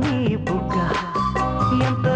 నీ బుగ్గ ఎంత